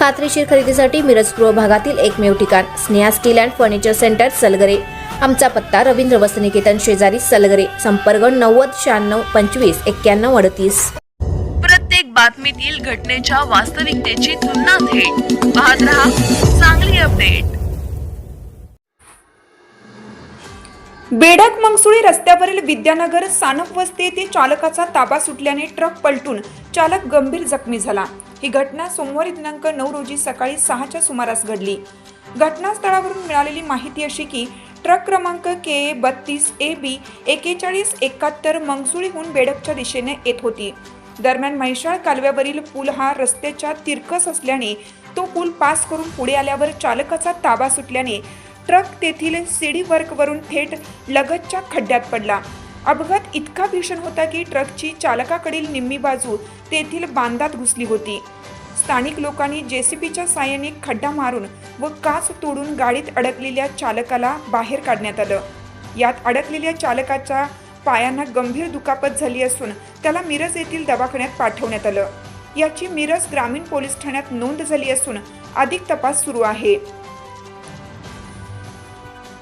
खात्रीशीर खरेदीसाठी मिरज पूर्व भागातील एकमेव ठिकाण Sneha steel and furniture centre Salgare. आमचा पत्ता रवींद्र वसनिकेतन शेजारी सलगरे संपर्क नव्वद शहाण्णव पंचवीस एक्क्याण्णव अडतीस. प्रत्येक बातमीतील घटनेच्या वास्तविकतेची तुलना थेट. पाहत रहा चांगली अपडेट. बेडक मंगसुळी रस्त्यावरील विद्यानगर सानप वस्ती येथे चालकाचा ताबा सुटल्याने ट्रक पलटून चालक गंभीर जखमी झाला. ही घटना सोमवारी दिनांक नऊ रोजी सकाळी सहाच्या सुमारास घडली. घटनास्थळावरून मिळालेली माहिती अशी की ट्रक क्रमांक के ए बत्तीस ए बी एकेचाळीस एकाहत्तर मंगसुळीहून बेडकच्या दिशेने येत होती. दरम्यान म्हैसाळ कालव्यावरील पूल हा रस्त्याच्या तिरकस असल्याने तो पूल पास करून पुढे आल्यावर चालकाचा ताबा सुटल्याने ट्रक तेथील सीडी वर्कवरून थेट लगतच्या खड्ड्यात पडला. अपघात इतका भीषण होता की ट्रकची चालकाकडील निम्मी बाजू तेथील बांधात घुसली होती. स्थानिक लोकांनी जेसीबीच्या साहाय्याने खड्डा मारून व काच तोडून गाडीत अडकलेल्या चालकाला बाहेर काढण्यात आलं. यात अडकलेल्या चालकाच्या पायांना गंभीर दुखापत झाली असून त्याला मिरज येथील दवाखान्यात पाठवण्यात आलं. याची मिरज ग्रामीण पोलीस ठाण्यात नोंद झाली असून अधिक तपास सुरू आहे.